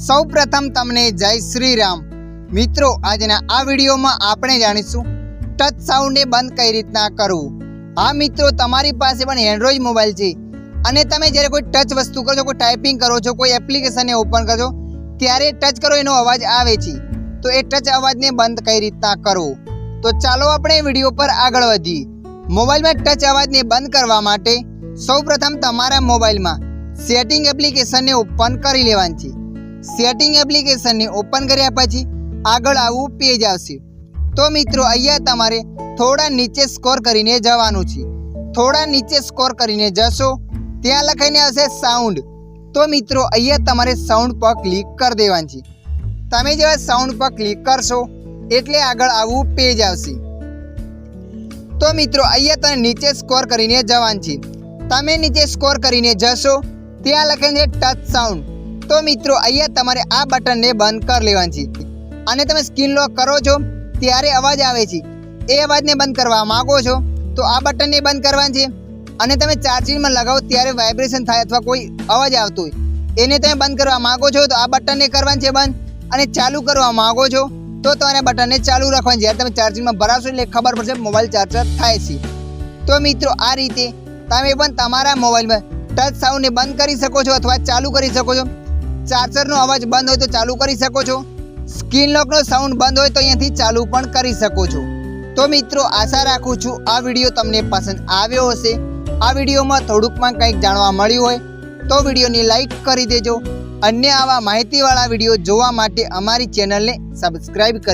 સૌ પ્રથમ તમને જય શ્રી રામ મિત્રો, આજના આ વિડીયોમાં આપણે જાણીશું ટચ સાઉન્ડને બંધ કઈ રીતના કરવું. હા, મિત્રો, તમારી પાસે પણ એન્ડ્રોઈડ મોબાઈલ છે અને તમે જ્યારે કોઈ ટચ વસ્તુ કરો છો, કોઈ ટાઈપિંગ કરો છો, કોઈ એપ્લિકેશનને ઓપન કરો ત્યારે ટચ કરો એનો અવાજ આવે છે. તો એ ટચ અવાજને બંધ કઈ રીતના કરવો? તો ચાલો આપણે વીડિયો પર આગળ વધીએ. મોબાઈલમાં ટચ અવાજને બંધ કરવા માટે સૌપ્રથમ તમારા મોબાઈલમાં સેટિંગ એપ્લિકેશનને ઓપન કરી લેવાની છે. સેટિંગ એપ્લિકેશનને ઓપન કર્યા પછી આગળ આવું પેજ આવશે. તો મિત્રો, અહીંયા તમારે થોડા નીચે સ્કોર કરીને જવાનું છે. થોડા નીચે સ્કોર કરીને જશો, ત્યાં લખાઈને આવશે સાઉન્ડ તો મિત્રો, અહીંયા તમારે સાઉન્ડ પર ક્લિક કરી દેવાનું છે. તમે જેવા સાઉન્ડ પર ક્લિક કરશો, એટલે આગળ આવું પેજ આવશે. તો મિત્રો, અહીંયા તમે નીચે સ્કોર કરીને જવાનું છે. તમે નીચે સ્કોર કરીને જશો, ત્યાં લખેલું છે ટચ સાઉન્ડ તો મિત્રો, અહીંયા તમારે આ બટનને બંધ કરી લેવાનું છે. અને તમે સ્ક્રીન લોક કરો છો, ત્યારે અવાજ આવે છે. એ અવાજને બંધ કરવા માગો છો, તો આ બટનને બંધ કરવાનું છે. અને તમે ચાર્જિંગમાં લગાવો ત્યારે વાઇબ્રેશન થાય અથવા કોઈ અવાજ આવતો હોય. એને તમે બંધ કરવા માગો છો, તો આ બટનને કરવાનું છે બંધ. અને ચાલુ કરવા માગો છો, તો તમારે બટનને ચાલુ રાખવાનું છે. જ્યારે તમે ચાર્જિંગમાં ભરાશો એટલે ખબર પડશે મોબાઈલ ચાર્જર થાય છે. તો મિત્રો, આ રીતે તમે પણ તમારા મોબાઈલમાં ટચ સાઉન્ડને બંધ કરી શકો છો અથવા ચાલુ કરી શકો છો. ચાર્જરનો અવાજ બંધ હોય તો ચાલુ કરી શકો છો. સ્ક્રીન લોકનો સાઉન્ડ બંધ હોય તો અહીંયાથી ચાલુ પણ કરી શકો છો. તો મિત્રો, આશા રાખું છું આ વીડિયો તમને પસંદ આવ્યો હશે. આ વિડીયોમાં થોડુંકમાં કંઈક જાણવા મળ્યું હોય, તો વિડીયોને લાઇક કરી દેજો. અન્ય આવા માહિતીવાળા વીડિયો જોવા માટે અમારી ચેનલને સબસ્ક્રાઈબ કરી